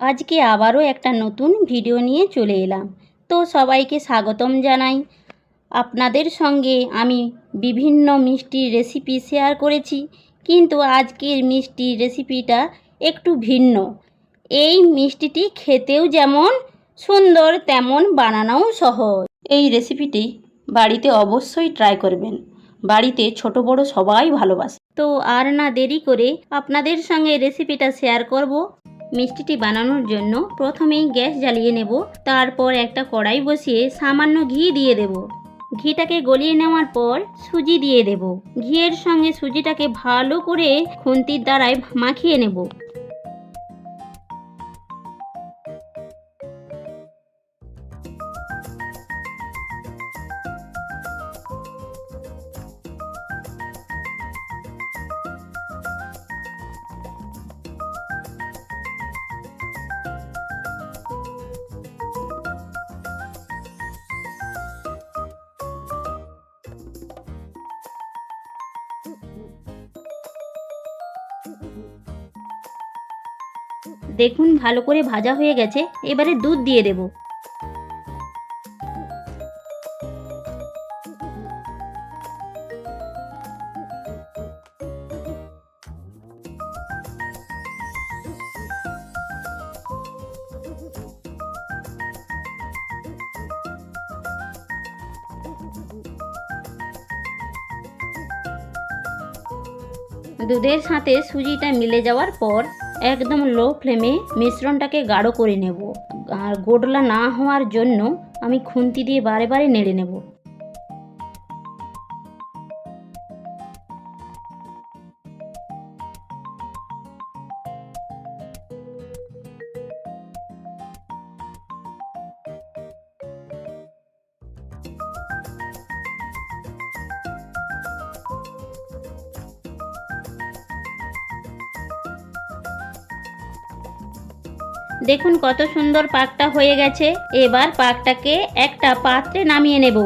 আজকে আবারও একটা নতুন ভিডিও নিয়ে চলে এলাম। তো সবাইকে স্বাগতম জানাই। আপনাদের সঙ্গে আমি বিভিন্ন মিষ্টির রেসিপি শেয়ার করেছি, কিন্তু আজকের মিষ্টির রেসিপিটা একটু ভিন্ন। এই মিষ্টিটি খেতেও যেমন সুন্দর, তেমন বানানোও সহজ। এই রেসিপিটি বাড়িতে অবশ্যই ট্রাই করবেন। বাড়িতে ছোট, বড় সবাই ভালোবাসে। তো আর না দেরি করে আপনাদের সঙ্গে রেসিপিটা শেয়ার করব। মিষ্টিটি বানানোর জন্য প্রথমেই গ্যাস জ্বালিয়ে নেব, তারপর একটা কড়াই বসিয়ে সামান্য ঘি দিয়ে দেব। ঘিটাকে গলিয়ে নেওয়ার পর সুজি দিয়ে দেব। ঘিয়ের সঙ্গে সুজিটাকে ভালো করে খুন্তির দ্বারায় মাখিয়ে নেব। দেখুন, ভালো করে ভাজা হয়ে গেছে। এবারে দুধ দিয়ে দেব। দুধের সাথে সুজিটা মিলে যাওয়ার পর একদম লো ফ্লেমে মিশ্রণটাকে গাঢ় করে নেব। আর গোডলা না হওয়ার জন্য আমি খুন্তি দিয়ে বারে বারে নেড়ে নেব। দেখুন কত সুন্দর পাকটা হয়ে গেছে। এবার পাকটাকে একটা পাত্রে নামিয়ে নেব।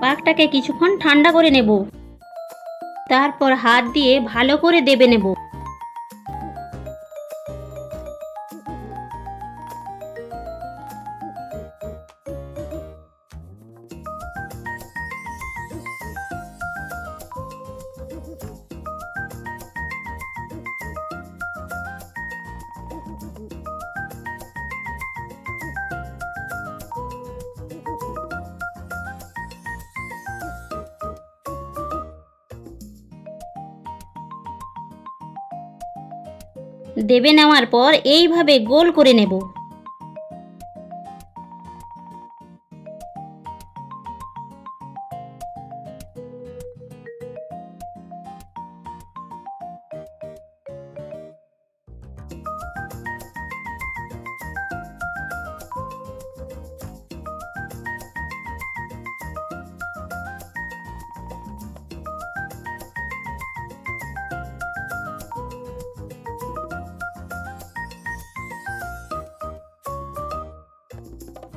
পাকটাকে কিছুক্ষণ ঠান্ডা করে নেব। তারপর হাত দিয়ে ভালো করে দেবে নেব। দেবে নেওয়ার পর এইভাবে গোল করে নেব।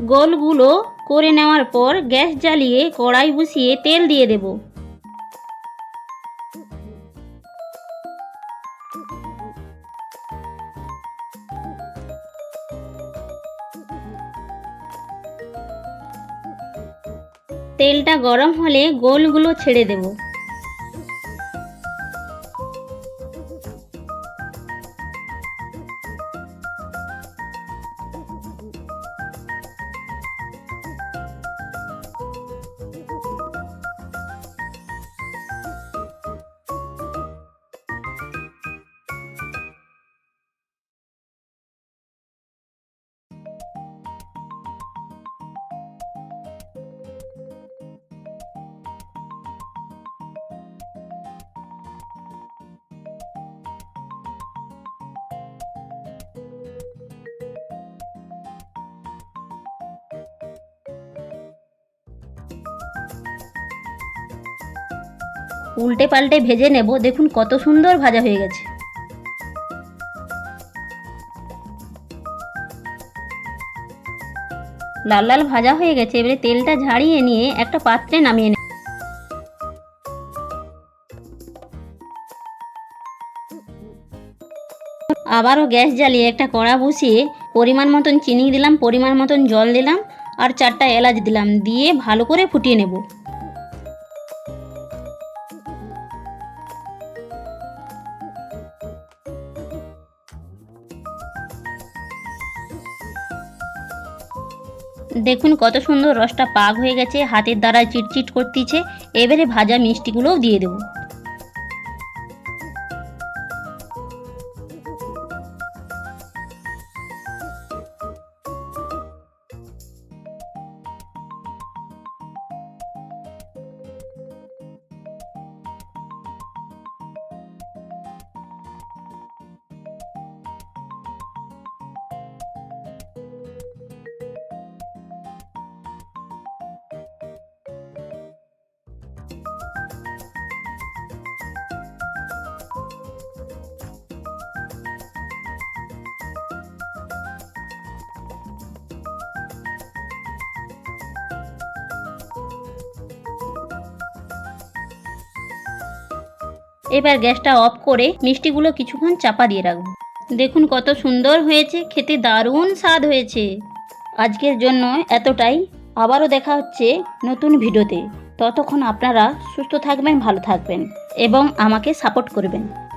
গোলগুলো করে নেওয়ার পর গ্যাস জ্বালিয়ে কড়াই বসিয়ে তেল দিয়ে দেব। তেলটা গরম হলে গোলগুলো ছেড়ে দেব। উল্টে পাল্টে ভেজে নেব। দেখুন কত সুন্দর ভাজা হয়ে গেছে। লাল লাল ভাজা হয়ে গেছে। এবারে তেলটা ঝাড়িয়ে নিয়ে একটা পাত্রে নামিয়ে নেব। আবারও গ্যাস জ্বালিয়ে একটা কড়া বসিয়ে পরিমাণ মতন চিনি দিলাম, পরিমাণ মতন জল দিলাম আর চারটা এলাচ দিলাম। দিয়ে ভালো করে ফুটিয়ে নেব। দেখুন কত সুন্দর রসটা পাক হয়ে গেছে, হাতের দ্বারা চিটচিট করতেছে। এবারে ভাজা মিষ্টিগুলোও দিয়ে দেবো। এবার গ্যাসটা অফ করে মিষ্টিগুলো কিছুক্ষণ চাপা দিয়ে রাখব। দেখুন কত সুন্দর হয়েছে, খেতে দারুণ স্বাদ হয়েছে। আজকের জন্য এতটাই। আবারও দেখা হচ্ছে নতুন ভিডিওতে। ততক্ষণ আপনারা সুস্থ থাকবেন, ভালো থাকবেন এবং আমাকে সাপোর্ট করবেন।